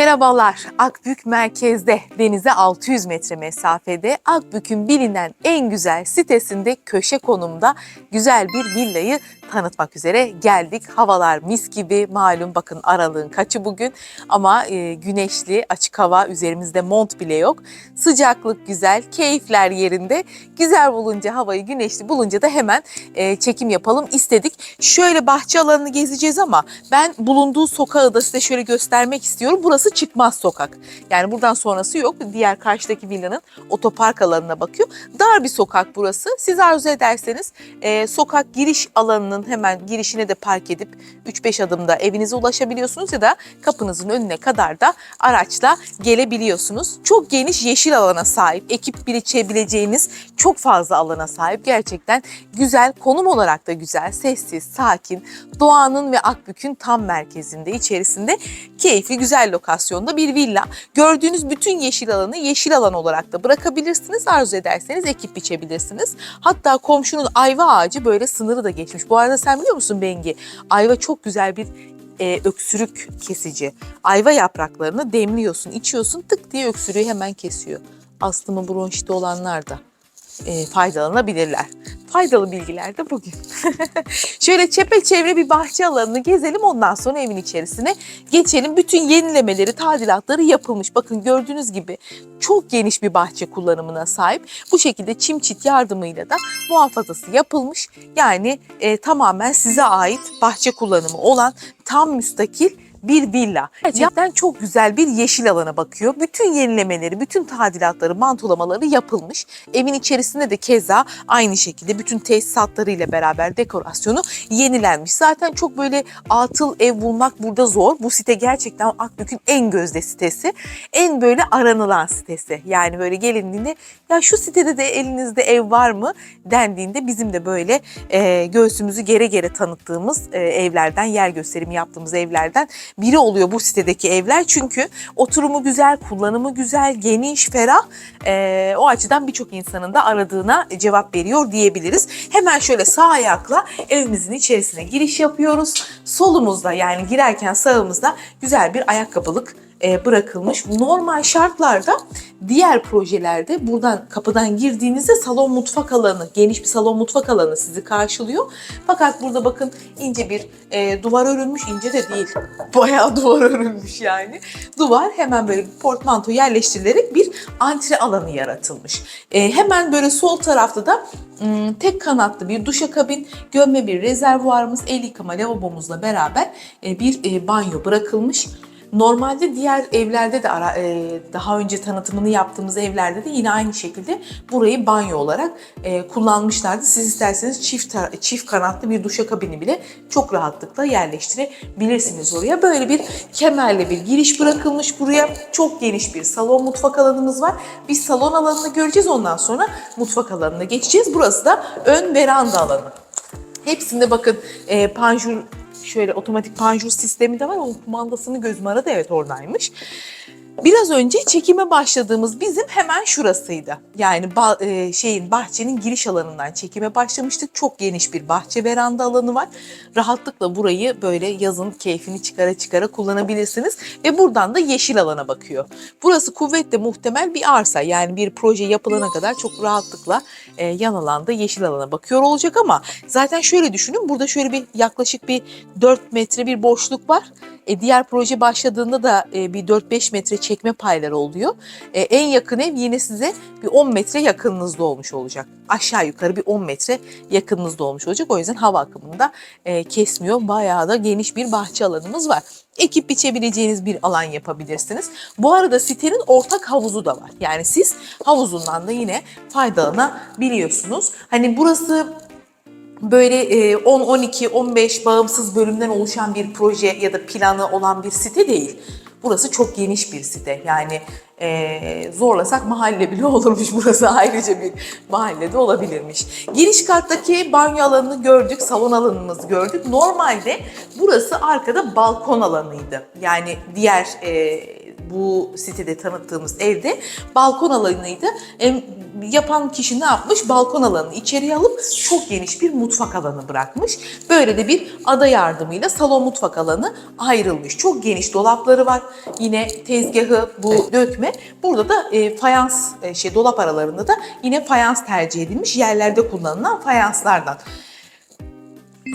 Merhabalar. Akbük merkezde denize 600 metre mesafede Akbük'ün bilinen en güzel sitesinde köşe konumda güzel bir villayı tanıtmak üzere geldik. Havalar mis gibi malum bakın aralığın kaçı bugün ama e, güneşli açık hava üzerimizde mont bile yok. Sıcaklık güzel, keyifler yerinde. Güzel bulunca havayı güneşli bulunca da hemen e, çekim yapalım istedik. Şöyle bahçe alanını gezeceğiz ama ben bulunduğu sokağı da size şöyle göstermek istiyorum. Burası çıkmaz sokak. Yani buradan sonrası yok. Diğer karşıdaki villanın otopark alanına bakıyor. Dar bir sokak burası. Siz arzu ederseniz e, sokak giriş alanının hemen girişine de park edip 3-5 adımda evinize ulaşabiliyorsunuz ya da kapınızın önüne kadar da araçla gelebiliyorsunuz. Çok geniş yeşil alana sahip, ekip biçebileceğiniz çok fazla alana sahip. Gerçekten güzel, konum olarak da güzel, sessiz, sakin, doğanın ve Akbük'ün tam merkezinde, içerisinde keyifli, güzel lokasyonda bir villa. Gördüğünüz bütün yeşil alanı yeşil alan olarak da bırakabilirsiniz. Arzu ederseniz ekip biçebilirsiniz. Hatta komşunun ayva ağacı böyle sınırı da geçmiş. Bu arada sen biliyor musun Bengi? Ayva çok güzel bir e, öksürük kesici. Ayva yapraklarını demliyorsun, içiyorsun tık diye öksürüğü hemen kesiyor. Astımı bronşiti olanlar da e, faydalanabilirler. Faydalı bilgiler de bugün. Şöyle çepeçevre bir bahçe alanını gezelim ondan sonra evin içerisine geçelim. Bütün yenilemeleri, tadilatları yapılmış. Bakın gördüğünüz gibi çok geniş bir bahçe kullanımına sahip. Bu şekilde çim çit yardımıyla da muhafazası yapılmış. Yani e, tamamen size ait bahçe kullanımı olan tam müstakil bir villa. Gerçekten çok güzel bir yeşil alana bakıyor. Bütün yenilemeleri, bütün tadilatları, mantolamaları yapılmış. Evin içerisinde de keza aynı şekilde bütün tesisatlarıyla beraber dekorasyonu yenilenmiş. Zaten çok böyle atıl ev bulmak burada zor. Bu site gerçekten Akbük'ün en gözde sitesi. En böyle aranılan sitesi. Yani böyle gelindiğinde ya şu sitede de elinizde ev var mı dendiğinde bizim de böyle e, göğsümüzü gere gere tanıttığımız e, evlerden, yer gösterimi yaptığımız evlerden biri oluyor bu sitedeki evler. Çünkü oturumu güzel, kullanımı güzel, geniş, ferah. Ee, o açıdan birçok insanın da aradığına cevap veriyor diyebiliriz. Hemen şöyle sağ ayakla evimizin içerisine giriş yapıyoruz. Solumuzda yani girerken sağımızda güzel bir ayakkabılık e, bırakılmış. Normal şartlarda diğer projelerde buradan kapıdan girdiğinizde salon mutfak alanı, geniş bir salon mutfak alanı sizi karşılıyor. Fakat burada bakın ince bir e, duvar örülmüş, ince de değil. Bayağı duvar örülmüş yani. Duvar hemen böyle bir portmanto yerleştirilerek bir antre alanı yaratılmış. E, hemen böyle sol tarafta da tek kanatlı bir duşakabin, gömme bir rezervuarımız, el yıkama lavabomuzla beraber e, bir e, banyo bırakılmış. Normalde diğer evlerde de ara, e, daha önce tanıtımını yaptığımız evlerde de yine aynı şekilde burayı banyo olarak e, kullanmışlardı. Siz isterseniz çift çift kanatlı bir duşakabini bile çok rahatlıkla yerleştirebilirsiniz oraya. Böyle bir kemerle bir giriş bırakılmış buraya. Çok geniş bir salon mutfak alanımız var. Biz salon alanını göreceğiz ondan sonra mutfak alanına geçeceğiz. Burası da ön veranda alanı. Hepsinde bakın e, panjur şöyle otomatik panjur sistemi de var. Onun kumandasını gözüm aradı. Evet oradaymış. Biraz önce çekime başladığımız bizim hemen şurasıydı. Yani ba- e, şeyin bahçenin giriş alanından çekime başlamıştık. Çok geniş bir bahçe veranda alanı var. Rahatlıkla burayı böyle yazın keyfini çıkara çıkara kullanabilirsiniz ve buradan da yeşil alana bakıyor. Burası kuvvetle muhtemel bir arsa. Yani bir proje yapılana kadar çok rahatlıkla e, yan alanda yeşil alana bakıyor olacak ama zaten şöyle düşünün burada şöyle bir yaklaşık bir 4 metre bir boşluk var. E, diğer proje başladığında da e, bir 4-5 metre çekme payları oluyor. E, en yakın ev yine size bir 10 metre yakınınızda olmuş olacak. Aşağı yukarı bir 10 metre yakınınızda olmuş olacak. O yüzden hava akımında e, kesmiyor. Bayağı da geniş bir bahçe alanımız var. Ekip biçebileceğiniz bir alan yapabilirsiniz. Bu arada sitenin ortak havuzu da var. Yani siz havuzundan da yine faydalanabiliyorsunuz. Hani burası böyle e, 10, 12, 15 bağımsız bölümden oluşan bir proje ya da planı olan bir site değil. Burası çok geniş bir site. Yani e, zorlasak mahalle bile olurmuş burası ayrıca bir mahallede olabilirmiş. Giriş kattaki banyo alanını gördük, salon alanımızı gördük. Normalde burası arkada balkon alanıydı. Yani diğer e, bu sitede tanıttığımız evde balkon alanıydı. Em, yapan kişi ne yapmış? Balkon alanını içeriye alıp çok geniş bir mutfak alanı bırakmış. Böyle de bir ada yardımıyla salon mutfak alanı ayrılmış. Çok geniş dolapları var. Yine tezgahı bu dökme. Burada da e, fayans e, şey dolap aralarında da yine fayans tercih edilmiş. Yerlerde kullanılan fayanslardan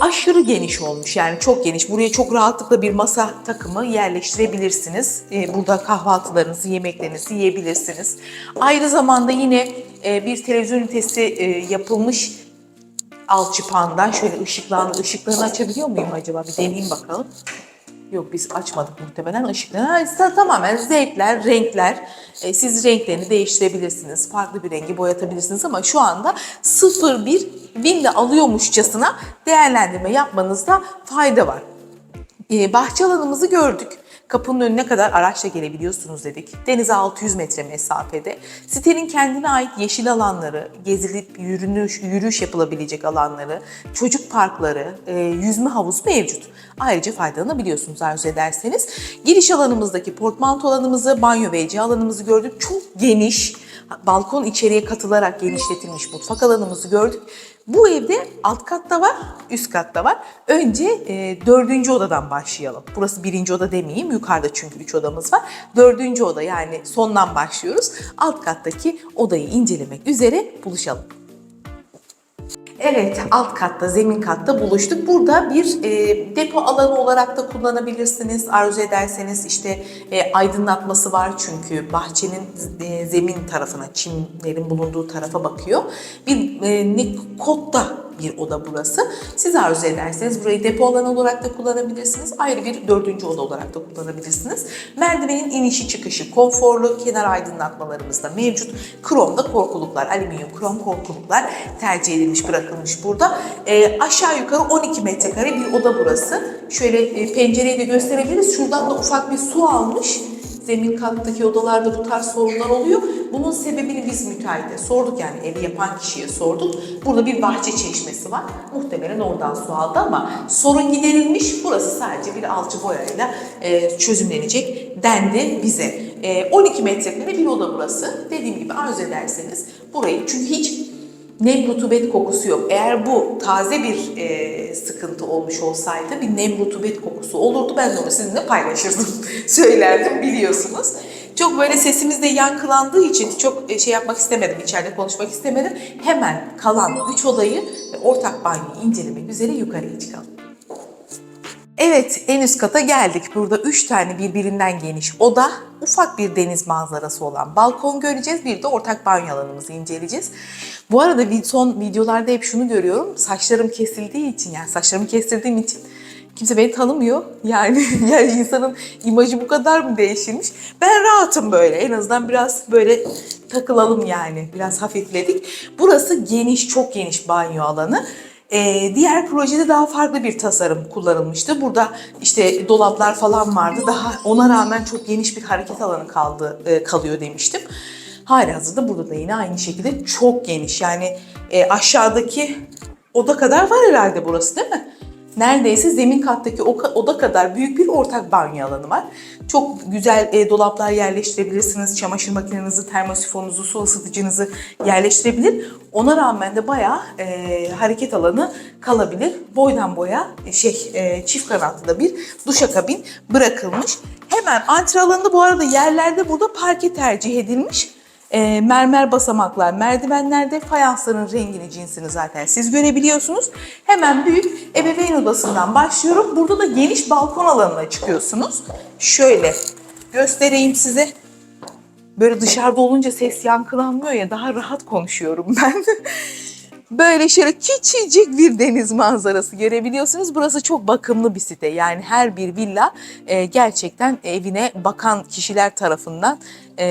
aşırı geniş olmuş yani çok geniş. Buraya çok rahatlıkla bir masa takımı yerleştirebilirsiniz. Ee, Burada kahvaltılarınızı, yemeklerinizi yiyebilirsiniz. Aynı zamanda yine e, bir televizyon ünitesi e, yapılmış alçıpandan şöyle ışıklarını, ışıklarını açabiliyor muyum acaba? Bir deneyeyim bakalım. Yok biz açmadık muhtemelen ise tamamen zevkler, renkler. E, siz renklerini değiştirebilirsiniz. Farklı bir rengi boyatabilirsiniz ama şu anda sıfır bir villa alıyormuşçasına değerlendirme yapmanızda fayda var. E, bahçe alanımızı gördük. Kapının önüne kadar araçla gelebiliyorsunuz dedik. Denize 600 metre mesafede. Sitenin kendine ait yeşil alanları, gezilip yürünüş, yürüyüş yapılabilecek alanları, çocuk parkları, e, yüzme havuzu mevcut. Ayrıca faydalanabiliyorsunuz arzu ederseniz. Giriş alanımızdaki portmanto alanımızı, banyo ve alanımızı gördük. Çok geniş, balkon içeriye katılarak genişletilmiş mutfak alanımızı gördük. Bu evde alt katta var, üst katta var. Önce e, dördüncü odadan başlayalım. Burası birinci oda demeyeyim, yukarıda çünkü üç odamız var. Dördüncü oda yani sondan başlıyoruz. Alt kattaki odayı incelemek üzere buluşalım. Evet, alt katta, zemin katta buluştuk. Burada bir e, depo alanı olarak da kullanabilirsiniz. Arzu ederseniz işte e, aydınlatması var çünkü bahçenin e, zemin tarafına, çimlerin bulunduğu tarafa bakıyor. Bir e, kotta bir oda burası. Siz arzu ederseniz burayı depo alanı olarak da kullanabilirsiniz. Ayrı bir dördüncü oda olarak da kullanabilirsiniz. Merdivenin inişi çıkışı konforlu, kenar aydınlatmalarımız da mevcut. Kromda korkuluklar, alüminyum krom korkuluklar tercih edilmiş, bırakılmış burada. E, aşağı yukarı 12 metrekare bir oda burası. Şöyle e, pencereyi de gösterebiliriz. Şuradan da ufak bir su almış. Zemin kattaki odalarda bu tarz sorunlar oluyor. Bunun sebebini biz müteahhite sorduk yani evi yapan kişiye sorduk. Burada bir bahçe çeşmesi var. Muhtemelen oradan su aldı ama sorun giderilmiş. Burası sadece bir alçı boyayla e, çözümlenecek dendi bize. E, 12 metrekare bir oda burası. Dediğim gibi arzu ederseniz burayı çünkü hiç nem rutubet kokusu yok. Eğer bu taze bir e, sıkıntı olmuş olsaydı bir nem rutubet kokusu olurdu. Ben de onu sizinle paylaşırdım. Söylerdim biliyorsunuz. Çok böyle sesimizde yankılandığı için çok e, şey yapmak istemedim, içeride konuşmak istemedim. Hemen kalan 3 odayı ve ortak banyoyu incelemek üzere yukarıya çıkalım. Evet, en üst kata geldik. Burada üç tane birbirinden geniş oda, ufak bir deniz manzarası olan balkon göreceğiz. Bir de ortak banyo alanımızı inceleyeceğiz. Bu arada son videolarda hep şunu görüyorum. Saçlarım kesildiği için, yani saçlarımı kestirdiğim için kimse beni tanımıyor. Yani, yani insanın imajı bu kadar mı değişilmiş? Ben rahatım böyle. En azından biraz böyle takılalım yani. Biraz hafifledik. Burası geniş, çok geniş banyo alanı. Ee, diğer projede daha farklı bir tasarım kullanılmıştı. Burada işte dolaplar falan vardı. Daha ona rağmen çok geniş bir hareket alanı kaldı e, kalıyor demiştim. Halihazırda burada da yine aynı şekilde çok geniş. Yani e, aşağıdaki oda kadar var herhalde burası değil mi? Neredeyse zemin kattaki oda kadar büyük bir ortak banyo alanı var. Çok güzel e, dolaplar yerleştirebilirsiniz. Çamaşır makinenizi, termosifonunuzu, su ısıtıcınızı yerleştirebilir. Ona rağmen de bayağı e, hareket alanı kalabilir. Boydan boya e, şey e, çift kanatlı da bir duşakabin bırakılmış. Hemen antre alanında bu arada yerlerde burada parke tercih edilmiş. E, mermer basamaklar, merdivenlerde fayansların rengini, cinsini zaten siz görebiliyorsunuz. Hemen büyük ebeveyn odasından başlıyorum. Burada da geniş balkon alanına çıkıyorsunuz. Şöyle göstereyim size. Böyle dışarıda olunca ses yankılanmıyor ya daha rahat konuşuyorum ben. Böyle şöyle küçücük bir deniz manzarası görebiliyorsunuz. Burası çok bakımlı bir site. Yani her bir villa e, gerçekten evine bakan kişiler tarafından e,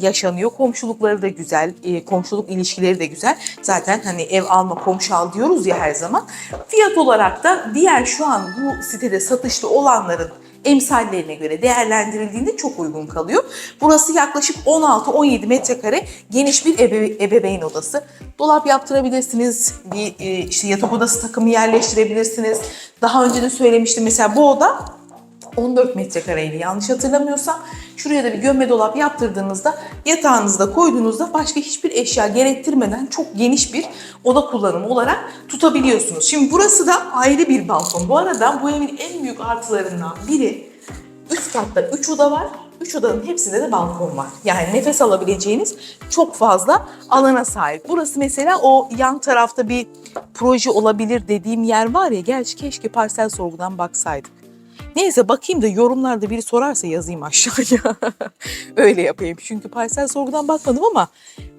yaşanıyor. Komşulukları da güzel, e, komşuluk ilişkileri de güzel. Zaten hani ev alma komşu al diyoruz ya her zaman. Fiyat olarak da diğer şu an bu sitede satışlı olanların emsallerine göre değerlendirildiğinde çok uygun kalıyor. Burası yaklaşık 16-17 metrekare geniş bir ebe- ebeveyn odası. Dolap yaptırabilirsiniz, bir e, işte yatak odası takımı yerleştirebilirsiniz. Daha önce de söylemiştim mesela bu oda 14 metrekareydi yanlış hatırlamıyorsam. Şuraya da bir gömme dolap yaptırdığınızda yatağınızda koyduğunuzda başka hiçbir eşya gerektirmeden çok geniş bir oda kullanımı olarak tutabiliyorsunuz. Şimdi burası da ayrı bir balkon. Bu arada bu evin en büyük artılarından biri üst katta 3 oda var. 3 odanın hepsinde de balkon var. Yani nefes alabileceğiniz çok fazla alana sahip. Burası mesela o yan tarafta bir proje olabilir dediğim yer var ya. Gerçi keşke parsel sorgudan baksaydık. Neyse bakayım da yorumlarda biri sorarsa yazayım aşağıya. Öyle yapayım. Çünkü parsel sorgudan bakmadım ama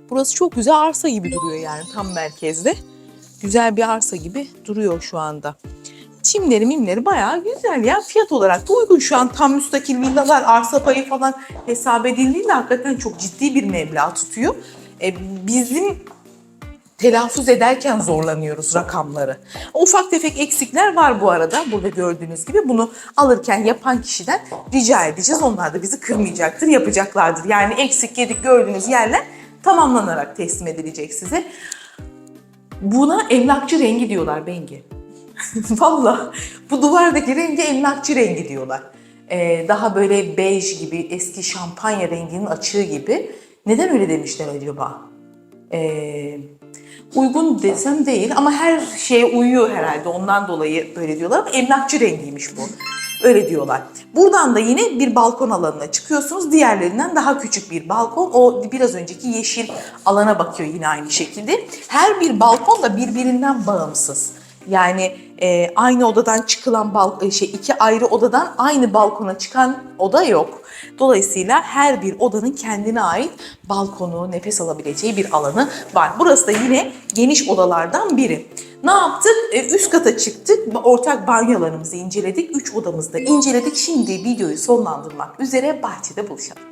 burası çok güzel arsa gibi duruyor yani tam merkezde. Güzel bir arsa gibi duruyor şu anda. Çimleri mimleri bayağı güzel ya. Fiyat olarak da uygun. Şu an tam müstakil villalar, arsa payı falan hesap edildiğinde hakikaten çok ciddi bir meblağ tutuyor. E, bizim telaffuz ederken zorlanıyoruz rakamları. Ufak tefek eksikler var bu arada. Burada gördüğünüz gibi bunu alırken yapan kişiden rica edeceğiz. Onlar da bizi kırmayacaktır, yapacaklardır. Yani eksik yedik gördüğünüz yerler tamamlanarak teslim edilecek size. Buna emlakçı rengi diyorlar Bengi. Valla bu duvardaki rengi emlakçı rengi diyorlar. Ee, daha böyle bej gibi eski şampanya renginin açığı gibi. Neden öyle demişler acaba? Ee, uygun desem değil ama her şeye uyuyor herhalde ondan dolayı böyle diyorlar ama emlakçı rengiymiş bu. Öyle diyorlar. Buradan da yine bir balkon alanına çıkıyorsunuz. Diğerlerinden daha küçük bir balkon. O biraz önceki yeşil alana bakıyor yine aynı şekilde. Her bir balkon da birbirinden bağımsız. Yani e, aynı odadan çıkılan bal şey iki ayrı odadan aynı balkona çıkan oda yok. Dolayısıyla her bir odanın kendine ait balkonu, nefes alabileceği bir alanı var. Burası da yine geniş odalardan biri. Ne yaptık? E, üst kata çıktık. Ortak banyolarımızı inceledik. Üç odamızda inceledik. Şimdi videoyu sonlandırmak üzere bahçede buluşalım.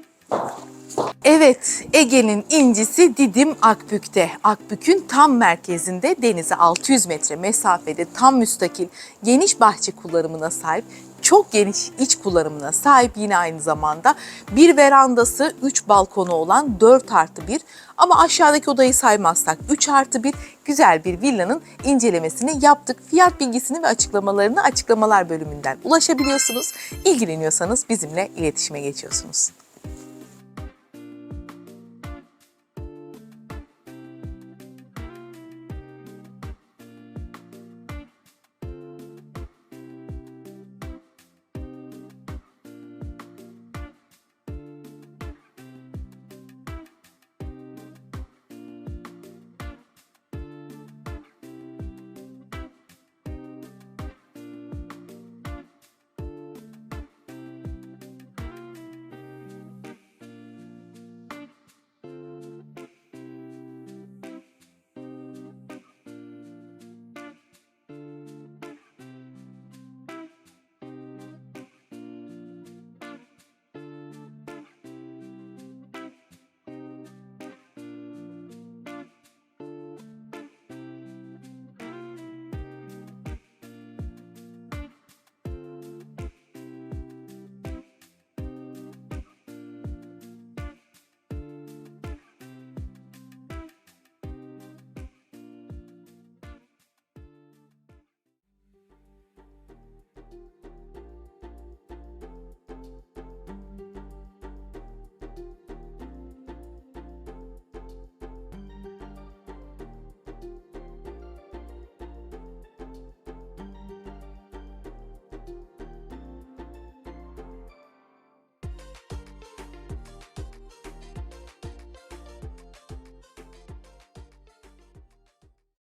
Evet, Ege'nin incisi Didim Akbük'te. Akbük'ün tam merkezinde denize 600 metre mesafede tam müstakil geniş bahçe kullanımına sahip çok geniş iç kullanımına sahip yine aynı zamanda bir verandası 3 balkonu olan 4 artı 1 ama aşağıdaki odayı saymazsak 3 artı 1 güzel bir villanın incelemesini yaptık. Fiyat bilgisini ve açıklamalarını açıklamalar bölümünden ulaşabiliyorsunuz. İlgileniyorsanız bizimle iletişime geçiyorsunuz.